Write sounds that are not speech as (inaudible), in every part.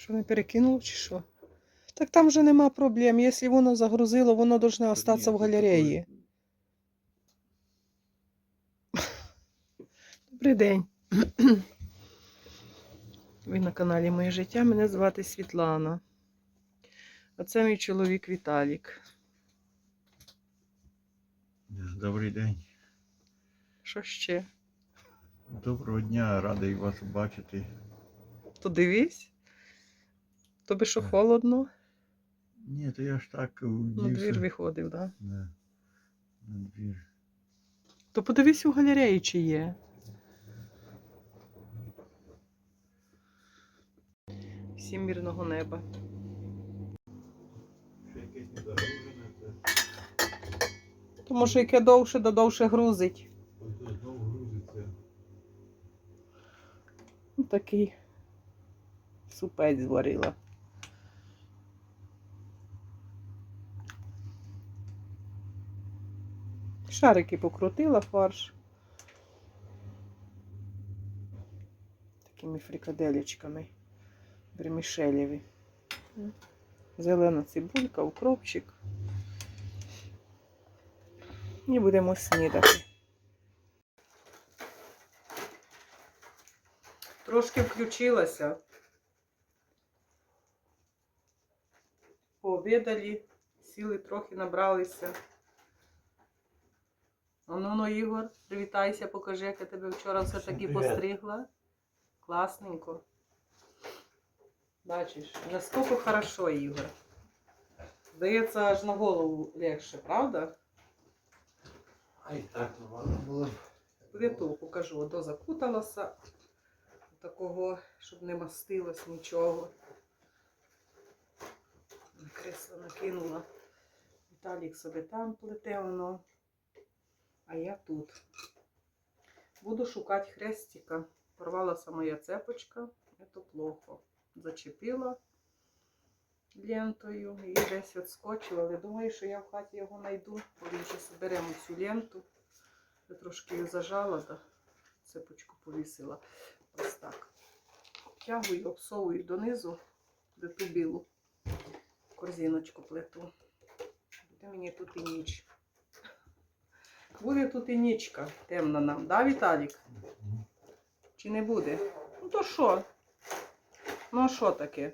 Що не перекинуло чи що? Так там вже нема проблем. Якщо воно загрузило, воно должне остатися в галереї. (laughs) Добрий день. Ви на каналі Моє життя. Мене звати Світлана. А це мій чоловік Віталік. Добрий день. Що ще? Доброго дня, радий вас бачити. То дивись. Тобі що холодно? Ні, то я ж так На двір виходив, так? Да? На, на двір. То подивись у галереї, чи є. Всім мирного неба. Ще якесь недорожене, Тому що яке довше, да довше грузить. ось знову грузиться. Такий супець зварила. Шарики покрутила фарш. Такими фрикаделечками. Вермішелєві. Зелена цибулька, укропчик. І будемо снідати. Трошки включилася. Пообідали, сіли трохи набралися. А ну, ну, Ігор, привітайся, покажи, як я тебе вчора все таки постригла. Класненько. Бачиш, наскільки хорошо, Ігор. Здається, аж на голову легше, правда? А і так ну, ладно було. Плиту покажу, до закуталася. Такого, щоб не мастилось нічого. На кресло накинула. Віталік собі там плете воно. А я тут. Буду шукати хрестика. Порвалася моя цепочка. Це плохо. Зачепила лентою і десь відскочила. Але думаю, що я в хаті його знайду. Бо він ще зберемо всю ленту. Я трошки її зажала, да цепочку повісила. Ось так. Втягую, обсовую донизу, де ту білу корзиночку плету. Буде мені тут і ніч. Буде тут і нічка темна нам, да, Віталік? Чи не буде? Ну то що? Ну а що таке?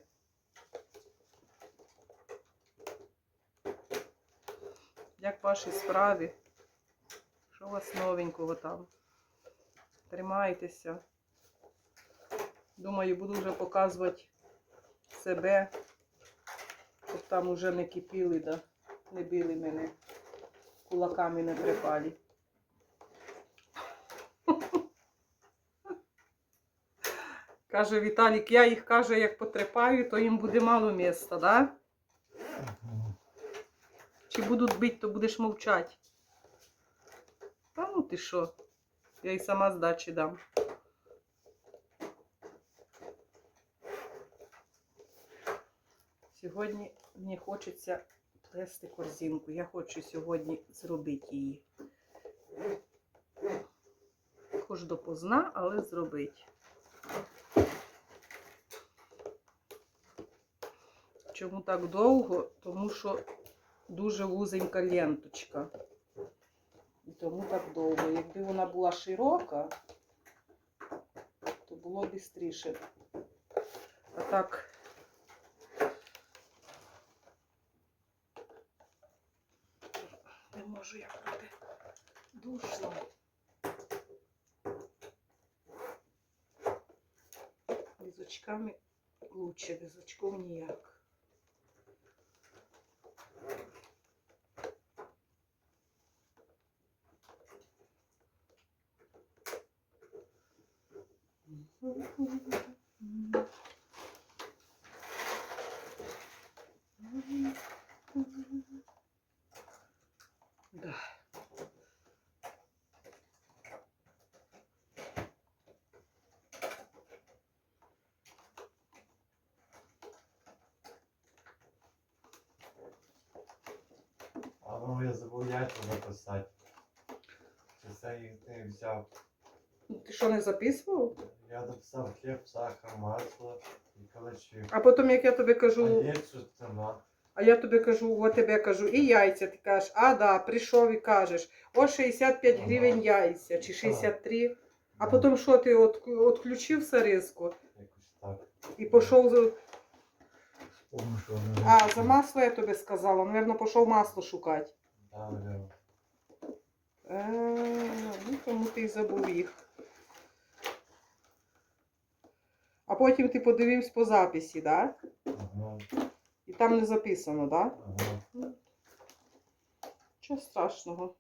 Як ваші справи? Що у вас новенького там? Тримайтеся. Думаю, буду вже показувати себе, щоб там уже не кипіли, да не били мене, кулаками не припалі. Каже Віталік, я їх каже, як потрепаю, то їм буде мало міста, да? Чи будуть бити, то будеш мовчати. Та ну ти що? Я й сама здачі дам. Сьогодні мені хочеться плести корзинку. Я хочу сьогодні зробити її. Хоч допозна, але зробити. Чому так довго? Тому що дуже вузенька ленточка. І тому так довго. Якби вона була широка, то було б швидше. А так. Не можу як буде душно. Візочками лучше, без очков ніяк. Да. А ну я забув написати. Чи це їх ти взяв? Ти що не записував? Я написав хліб, сахар, масло і калачів. А потім, як я тобі кажу, щось нема. а я тобі кажу, от тебе кажу, і яйця. Ти кажеш, а да, прийшов і кажеш, о 65 Ага. гривень яйця, чи 63. А потім що ти от, відключив сариску Якось так. і пішов. за- Помню, що вони А, за масло я тобі сказала, Наверно, пішов масло шукати. Да, Лео. Е, ну, тому ти забув їх. А потім ти подивився по записі, да? Ага, І там не записано, да? ага. Чого страшного?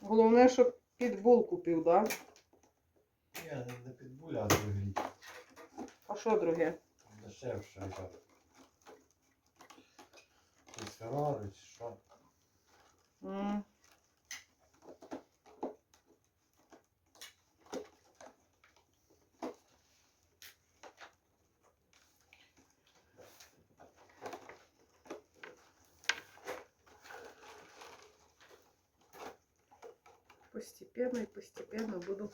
Головне, щоб підбул купив, да? Я не, не підбуля, а другий. А що друге? Дешевше. так. Чи Феррари, чи що? М. Постепенно и постепенно буду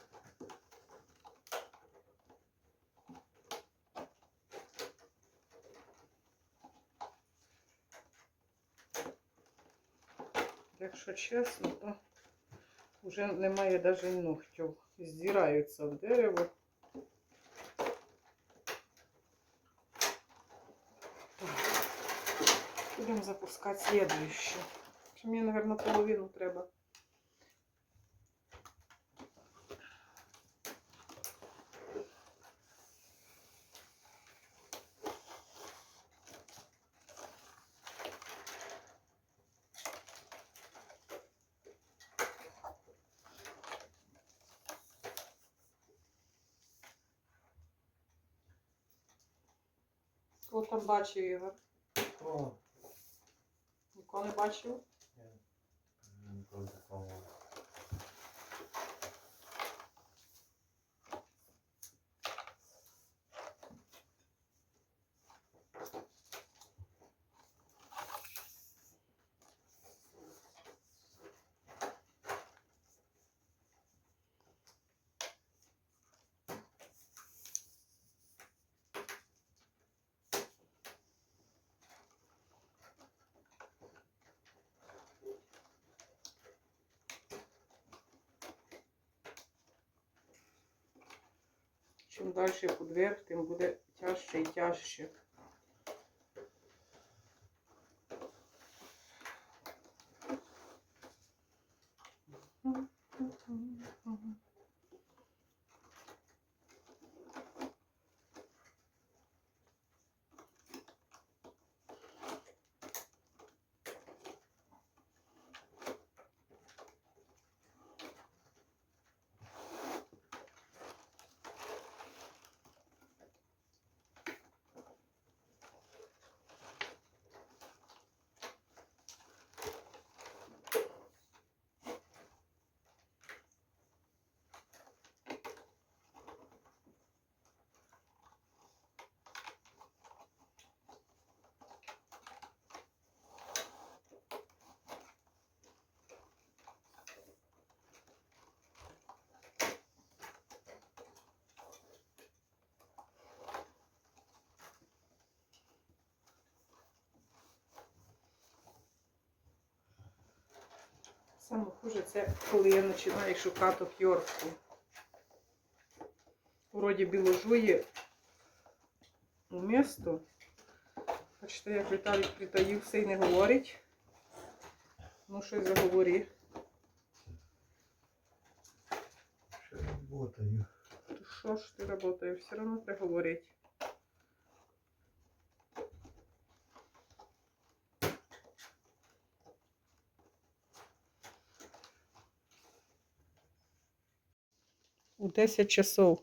Якщо чесно, то вже немає навіть ногтів. Здираються в дерево. Будемо запускати слідуюче. Мені, мабуть, половину треба. Там бачив Ігор? О, Нікого не бачив? я ніколи такого. Чим далі по вверх, тим буде тяжче і тяжче. Саме хуже це коли я починаю шукати п'yorку. Вроді біложує у місто. Бачите, як Віталік притаївся і не говорить. Ну, щось заговорі. Ще роботаю. То що ж ти працюєш? Все одно треба говорити. У 10 часов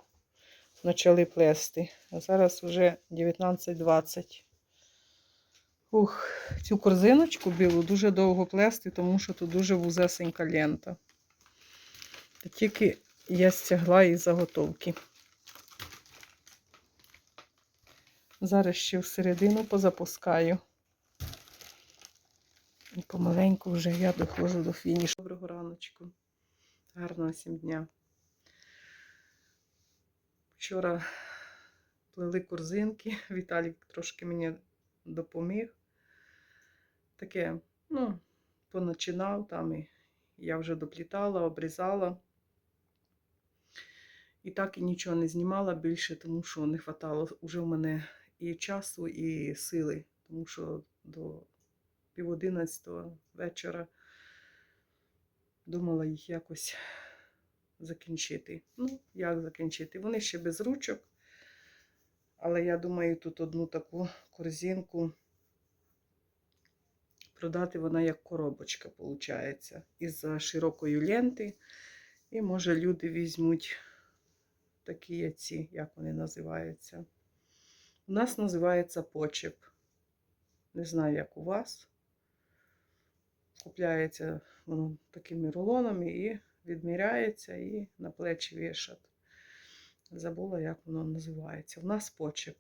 почали плести, а зараз вже 19.20. Ух, цю корзиночку білу дуже довго плести, тому що тут дуже вузесенька лента. Та Тільки я стягла із заготовки. Зараз ще всередину позапускаю. І помаленьку вже я доходжу до фінішу. Доброго раночку. Гарного всім дня. Вчора плели корзинки. (laughs) Віталік трошки мені допоміг. Таке, ну, поначинав там і я вже доплітала, обрізала. І так і нічого не знімала більше, тому що не хватало уже в мене і часу, і сили, тому що до пів одинадцятого вечора думала їх якось закінчити. Ну, як закінчити? Вони ще без ручок, але я думаю, тут одну таку корзинку продати вона як коробочка, виходить, із широкої ленти. І може люди візьмуть такі яці, як вони називаються. У нас називається почеп. Не знаю, як у вас. Купляється воно такими рулонами і відміряється, і на плечі вішать. Забула, як воно називається. У нас почеп.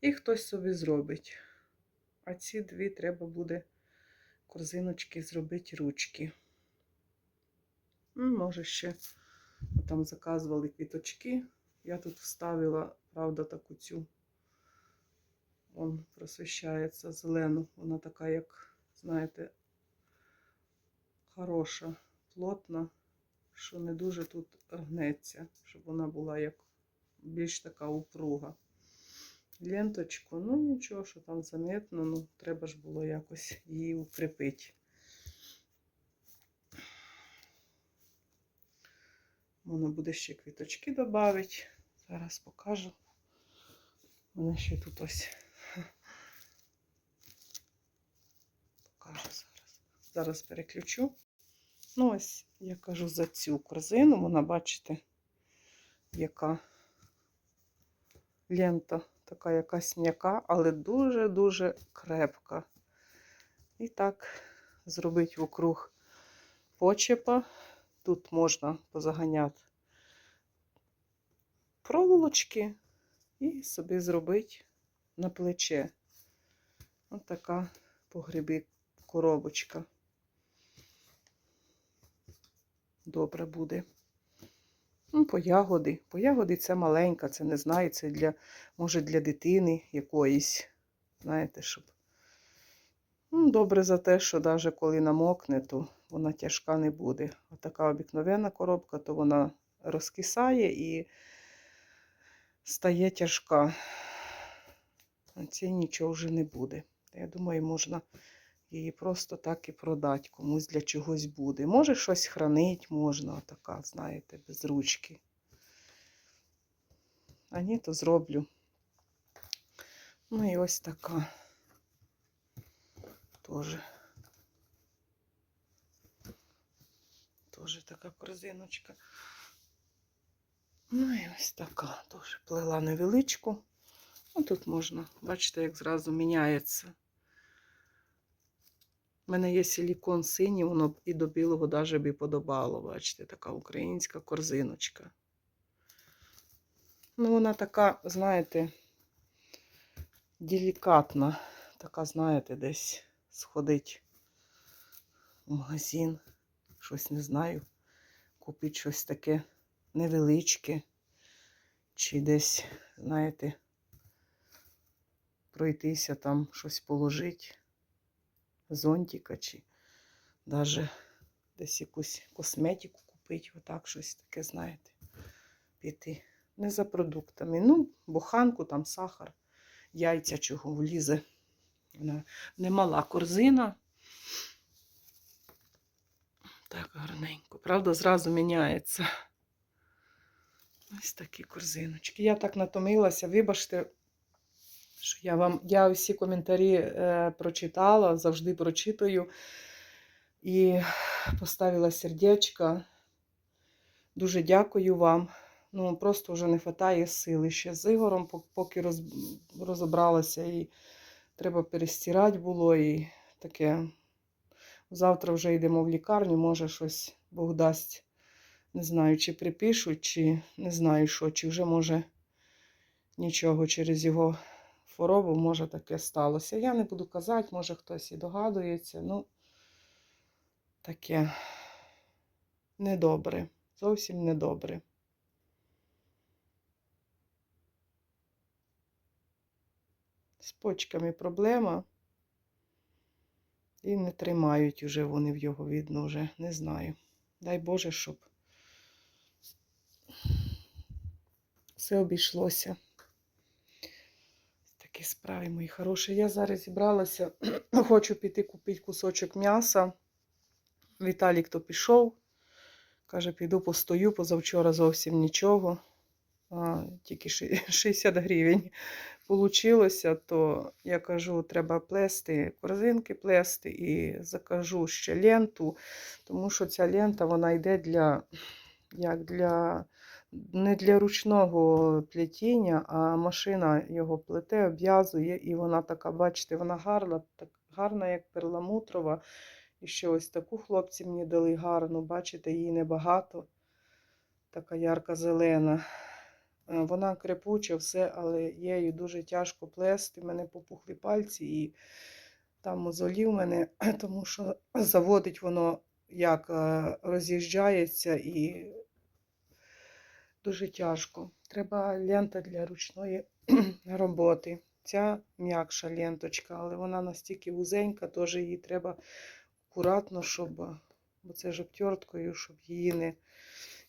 І хтось собі зробить. А ці дві треба буде корзиночки зробити ручки. Ну, Може ще там заказували квіточки. Я тут вставила, правда, таку цю. Вон просвіщається зелену. Вона така, як, знаєте, хороша, плотна, що не дуже тут гнеться, щоб вона була як більш така упруга. Ленточку, ну нічого, що там заметно, ну треба ж було якось її укріпити. Можна буде ще квіточки додати. Зараз покажу. Мене ще тут ось. Покажу зараз. Зараз переключу. Ну, ось я кажу за цю корзину. Вона, бачите, яка лента, така якась м'яка, але дуже-дуже крепка. І так зробити вокруг почепа. Тут можна позаганяти проволочки і собі зробити на плече. Ось така погребі коробочка. Добре буде. Ну, по ягоди. По ягоди це маленька, це не знаю, це для, може для дитини якоїсь. Знаєте, щоб. Ну, добре за те, що навіть коли намокне, то вона тяжка не буде. Отака обикновенна коробка, то вона розкисає і стає тяжка. Це нічого вже не буде. Я думаю, можна її просто так і продати, комусь для чогось буде. Може щось хранить, можна, така, знаєте, без ручки. А ні, то зроблю. Ну і ось така. Тоже. Тоже така корзиночка. Ну і ось така. Теж плела невеличку. Ну, тут можна, бачите, як зразу міняється. У мене є силікон синій, воно і до білого навіть би подобало. Бачите, така українська корзиночка. Ну, вона така, знаєте, делікатна. Така, знаєте, десь сходить в магазин, щось не знаю, купити щось таке невеличке, чи десь, знаєте, пройтися там, щось положити, зонтика, чи навіть десь якусь косметику купити, отак щось таке, знаєте, піти. Не за продуктами. Ну, буханку, там сахар, яйця чого влізе. Вона немала корзина. Так гарненько. Правда, зразу міняється. Ось такі корзиночки. Я так натомилася, вибачте, що я вам я всі коментарі е, прочитала, завжди прочитую. І поставила сердечко. Дуже дякую вам. Ну, просто вже не вистачає сили. Ще з Ігорем, пок- поки роз, розібралася, і треба перестирати було, і таке. Завтра вже йдемо в лікарню, може щось Бог дасть. Не знаю, чи припишуть, чи не знаю що, чи вже може нічого через його хворобу, може таке сталося. Я не буду казати, може хтось і догадується. Ну, таке недобре. Зовсім недобре. З почками проблема. І не тримають уже вони в його видно вже. Не знаю. Дай Боже, щоб все обійшлося. Такі справи, мої хороші. Я зараз зібралася, (clears throat) хочу піти купити кусочок м'яса. Віталік то пішов. Каже, піду постою, позавчора зовсім нічого. А, тільки 60 (laughs) гривень получилося, то я кажу, треба плести корзинки плести і закажу ще ленту, тому що ця лента вона йде для, як для не для ручного плетіння, а машина його плете, обв'язує, і вона така, бачите, вона гарна, так гарна, як перламутрова. І ще ось таку хлопці мені дали гарну, бачите, її небагато, така ярка-зелена. Е, Вона крепуча, все, але її дуже тяжко плести. Мене попухли пальці і там мозолі в мене, (clears throat) тому що заводить воно як е, роз'їжджається і дуже тяжко. Треба лента для ручної (clears throat) роботи. Ця м'якша ленточка, але вона настільки вузенька, теж її треба акуратно, щоб, бо це ж обтерткою, щоб її не,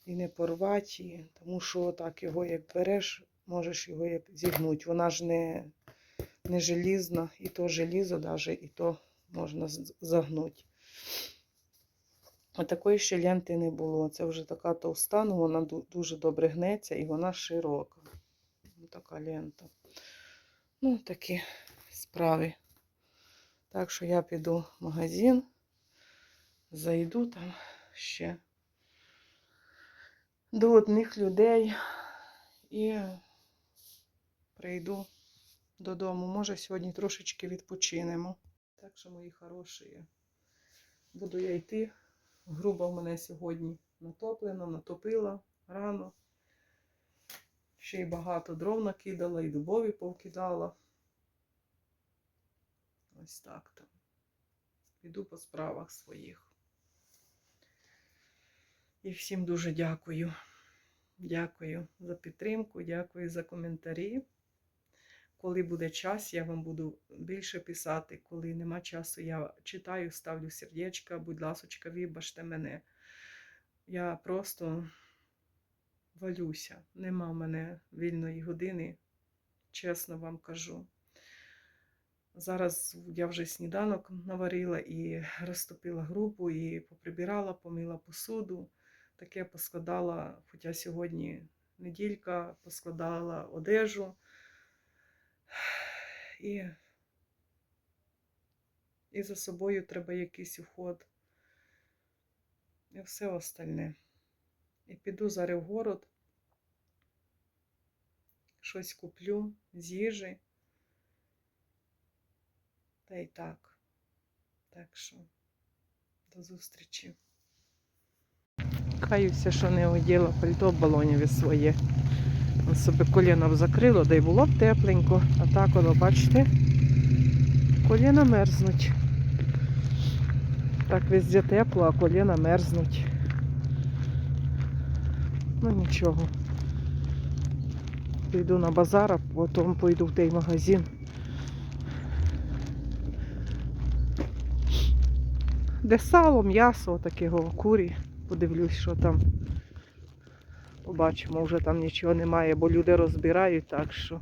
і не порвати. Тому що так його як береш, можеш його як зігнути. Вона ж не, не желізна, і то желізо даже, і то можна загнути. А такої ще ленти не було. Це вже така товста, ну вона дуже добре гнеться і вона широка. Ну, така лента. Ну, такі справи. Так що я піду в магазин, зайду там ще до одних людей і прийду додому. Може, сьогодні трошечки відпочинемо. Так що, мої хороші, буду я йти. Грубо в мене сьогодні натоплено, натопила рано. Ще й багато дров накидала, і дубові повкидала. Ось так там. Піду по справах своїх. І всім дуже дякую. Дякую за підтримку, дякую за коментарі. Коли буде час, я вам буду більше писати. Коли нема часу, я читаю, ставлю сердечка, будь ласочка, вибачте мене. Я просто валюся. Нема в мене вільної години, чесно вам кажу. Зараз я вже сніданок наварила і розтопила групу, і поприбирала, помила посуду. Таке поскладала, хоча сьогодні неділька, поскладала одежу. І, і за собою треба якийсь уход. І все остальне. І піду зараз в город, щось куплю з їжі. Та й так. Так що до зустрічі. Каюся, що не оділа пальто балоніве своє. Собі коліна б закрило, да й було б тепленько. А так, воно, бачите, коліна мерзнуть. Так везде тепло, а коліна мерзнуть. Ну нічого. Піду на базар, а потім пойду в той магазин. Де сало, м'ясо, такого курі. Подивлюсь, що там. Побачимо, вже там нічого немає, бо люди розбирають, так що.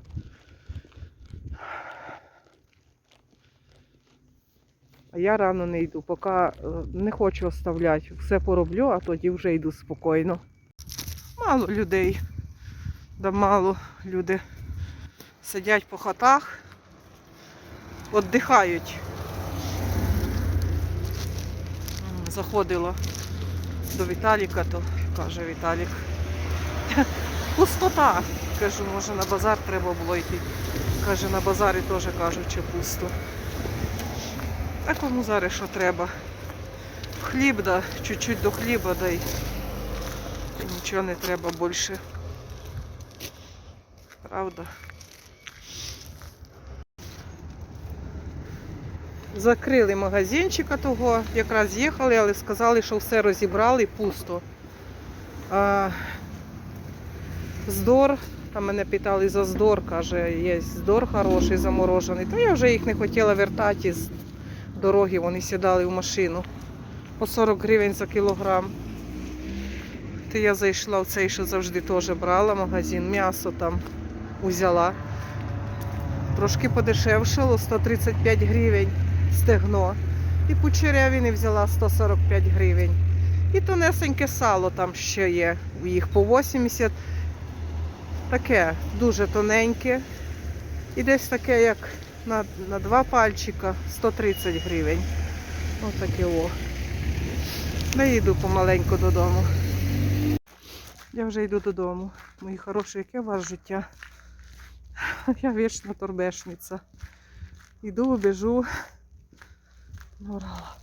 А я рано не йду, поки е, не хочу оставляти. Все пороблю, а тоді вже йду спокійно. Мало людей. Да мало люди сидять по хатах, віддихають. Заходила до Віталіка, то каже Віталік. Пустота. Кажу, може на базар треба було йти. Каже, на базарі теж кажуть, що пусто. А кому зараз що треба? Хліб, да, чуть-чуть до хліба дай. Нічого не треба більше. Правда? Закрили магазинчика того, якраз їхали, але сказали, що все розібрали пусто. А, здор, там мене питали за здор, каже, є здор хороший, заморожений. То я вже їх не хотіла вертати з дороги, вони сідали в машину. По 40 гривень за кілограм. То я зайшла в цей, що завжди теж брала магазин, м'ясо там узяла. Трошки подешевшало, 135 гривень стегно. І по черевіни взяла 145 гривень. І тонесеньке сало там ще є. Їх по 80. Таке дуже тоненьке. І десь таке, як на, на два пальчика 130 гривень. Ось таке о. Не йду помаленьку додому. Я вже йду додому. Мої хороші, яке у вас життя? (laughs) Я вічно торбешниця. Іду, біжу. Набрала.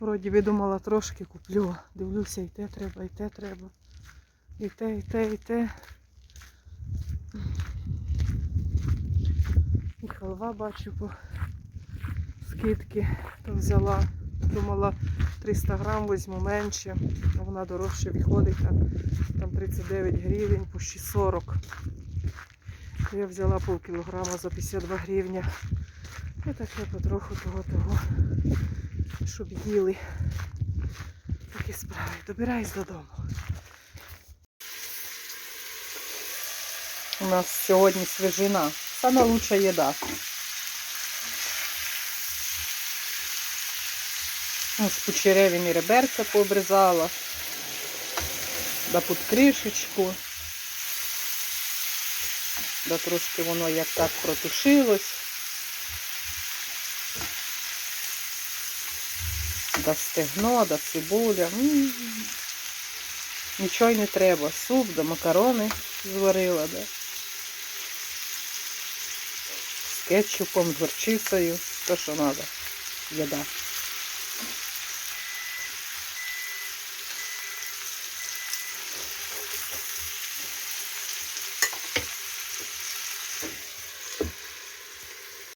Вроді би думала трошки куплю. Дивлюся, і те треба, і те треба. І те, і те, і те. І халва бачу по скидки. То взяла. Думала 300 грам візьму менше, а вона дорожче виходить. Так. Там 39 гривень, по 40. Я взяла пол кілограма за 52 гривня. І таке потроху того-того, щоб їли. Такі справи. Добираюсь додому. У нас сьогодні свіжина. Саме лучша їда. Ось по черевині реберця пообрізала. Да під кришечку. Да трошки воно як так протушилось. Да стегно, да цибуля. М. Нічого й не треба. Суп, да макарони зварила, да. З кетчупом, горчицею, то що треба. Їда.